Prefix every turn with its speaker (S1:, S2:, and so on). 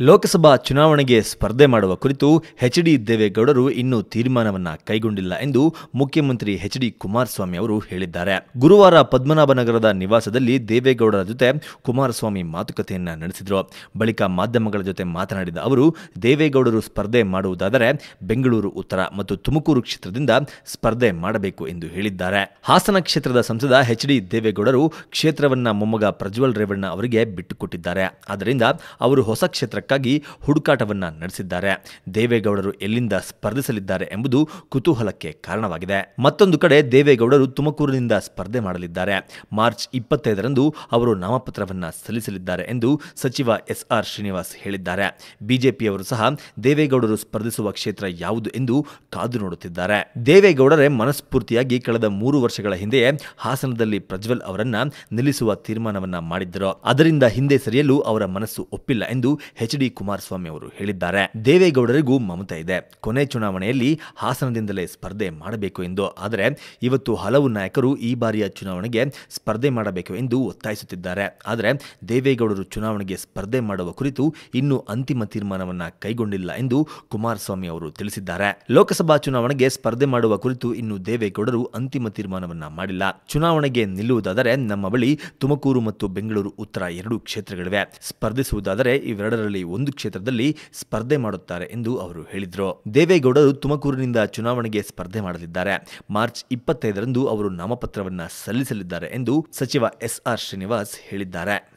S1: ಲೋಕಸಭಾ ಚುನಾವಣೆಗೆ ಸ್ಪರ್ಧೆ ಮಾಡುವ ಕುರಿತು ಎಚ್ ಡಿ ದೇವೇಗೌಡರು ಇನ್ನೂ ತೀರ್ಮಾನವನ್ನ ಕೈಗೊಂಡಿಲ್ಲ ಎಂದು ಮುಖ್ಯಮಂತ್ರಿ ಎಚ್ ಡಿ ಕುಮಾರಸ್ವಾಮಿ ಅವರು ಹೇಳಿದ್ದಾರೆ. ಗುರುವಾರ ಪದ್ಮನಾಭನಗರದ ನಿವಾಸದಲ್ಲಿ ದೇವೇಗೌಡರ ಜೊತೆ ಕುಮಾರಸ್ವಾಮಿ ಮಾತುಕತೆಯನ್ನ ನಡೆಸಿದರು. ಬಳಿಕ ಮಾಧ್ಯಮಗಳ ಜೊತೆ ಮಾತನಾಡಿದ ಅವರು, ದೇವೇಗೌಡರು ಸ್ಪರ್ಧೆ ಮಾಡುವುದಾದರೆ ಬೆಂಗಳೂರು, ಉತ್ತರ ಮತ್ತು ತುಮಕೂರು ಕ್ಷೇತ್ರದಿಂದ ಸ್ಪರ್ಧೆ ಮಾಡಬೇಕು ಎಂದು ಹೇಳಿದ್ದಾರೆ. ಹಾಸನ ಕ್ಷೇತ್ರದ ಸಂಸದ ಎಚ್ ಡಿ ದೇವೇಗೌಡರು ಕ್ಷೇತ್ರವನ್ನ ಮೊಮ್ಮಗ ಪ್ರಜ್ವಲ್ ರೇವಣ್ಣ ಅವರಿಗೆ ಬಿಟ್ಟುಕೊಟ್ಟಿದ್ದಾರೆ. ಆದ್ದರಿಂದ ಅವರು ಹೊಸ ಕ್ಷೇತ್ರಕ್ಕಾಗಿ ಹುಡುಕಾಟವನ್ನು ನಡೆಸಿದ್ದಾರೆ. ದೇವೇಗೌಡರು ಎಲ್ಲಿಂದ ಸ್ಪರ್ಧಿಸಲಿದ್ದಾರೆ ಎಂಬುದು ಕುತೂಹಲಕ್ಕೆ ಕಾರಣವಾಗಿದೆ. ಮತ್ತೊಂದು ಕಡೆ ದೇವೇಗೌಡರು ತುಮಕೂರಿನಿಂದ ಸ್ಪರ್ಧೆ ಮಾಡಲಿದ್ದಾರೆ. ಮಾರ್ಚ್ ಇಪ್ಪತ್ತೈದರಂದು ಅವರು ನಾಮಪತ್ರವನ್ನ ಸಲ್ಲಿಸಲಿದ್ದಾರೆ ಎಂದು ಸಚಿವ ಎಸ್ ಆರ್ ಶ್ರೀನಿವಾಸ್ ಹೇಳಿದ್ದಾರೆ. ಬಿಜೆಪಿಯವರು ಸಹ ದೇವೇಗೌಡರು ಸ್ಪರ್ಧಿಸುವ ಕ್ಷೇತ್ರ ಯಾವುದು ಎಂದು ಕಾದು ನೋಡುತ್ತಿದ್ದಾರೆ. ದೇವೇಗೌಡರೇ ಮನಸ್ಫೂರ್ತಿಯಾಗಿ ಕಳೆದ ಮೂರು ವರ್ಷಗಳ ಹಿಂದೆಯೇ ಹಾಸನದಲ್ಲಿ ಪ್ರಜ್ವಲ್ ಅವರನ್ನ ನಿಲ್ಲಿಸುವ ತೀರ್ಮಾನವನ್ನ ಮಾಡಿದ್ದರು. ಅದರಿಂದ ಹಿಂದೆ ಸರಿಯಲು ಅವರ ಮನಸ್ಸು ಒಪ್ಪಿಲ್ಲ ಎಂದು ಎಚ್ ಡಿ ಕುಮಾರಸ್ವಾಮಿ ಅವರು ಹೇಳಿದ್ದಾರೆ. ದೇವೇಗೌಡರಿಗೂ ಮಮತೆ ಇದೆ. ಕೊನೆ ಚುನಾವಣೆಯಲ್ಲಿ ಹಾಸನದಿಂದಲೇ ಸ್ಪರ್ಧೆ ಮಾಡಬೇಕು ಎಂದು. ಆದರೆ ಇವತ್ತು ಹಲವು ನಾಯಕರು ಈ ಬಾರಿಯ ಚುನಾವಣೆಗೆ ಸ್ಪರ್ಧೆ ಮಾಡಬೇಕು ಎಂದು ಒತ್ತಾಯಿಸುತ್ತಿದ್ದಾರೆ. ಆದರೆ ದೇವೇಗೌಡರು ಚುನಾವಣೆಗೆ ಸ್ಪರ್ಧೆ ಮಾಡುವ ಕುರಿತು ಇನ್ನೂ ಅಂತಿಮ ತೀರ್ಮಾನವನ್ನು ಕೈಗೊಂಡಿಲ್ಲ ಎಂದು ಕುಮಾರಸ್ವಾಮಿ ಅವರು ತಿಳಿಸಿದ್ದಾರೆ. ಲೋಕಸಭಾ ಚುನಾವಣೆಗೆ ಸ್ಪರ್ಧೆ ಮಾಡುವ ಕುರಿತು ಇನ್ನು ದೇವೇಗೌಡರು ಅಂತಿಮ ತೀರ್ಮಾನವನ್ನ ಮಾಡಿಲ್ಲ. ಚುನಾವಣೆಗೆ ನಿಲ್ಲುವುದಾದರೆ ನಮ್ಮ ಬಳಿ ತುಮಕೂರು ಮತ್ತು ಬೆಂಗಳೂರು ಉತ್ತರ ಎರಡು ಕ್ಷೇತ್ರಗಳಿವೆ. ಸ್ಪರ್ಧಿಸುವುದಾದರೆ ಇವೆರಡರಲ್ಲಿ ಒಂದು ಕ್ಷೇತ್ರದಲ್ಲಿ ಸ್ಪರ್ಧೆ ಮಾಡುತ್ತಾರೆ ಎಂದು ಅವರು ಹೇಳಿದರು. ದೇವೇಗೌಡರು ತುಮಕೂರಿನಿಂದ ಚುನಾವಣೆಗೆ ಸ್ಪರ್ಧೆ ಮಾಡಲಿದ್ದಾರೆ. ಮಾರ್ಚ್ ಇಪ್ಪತ್ತೈದರಂದು ಅವರು ನಾಮಪತ್ರವನ್ನು ಸಲ್ಲಿಸಲಿದ್ದಾರೆ ಎಂದು ಸಚಿವ ಎಸ್ ಆರ್ ಶ್ರೀನಿವಾಸ್ ಹೇಳಿದ್ದಾರೆ.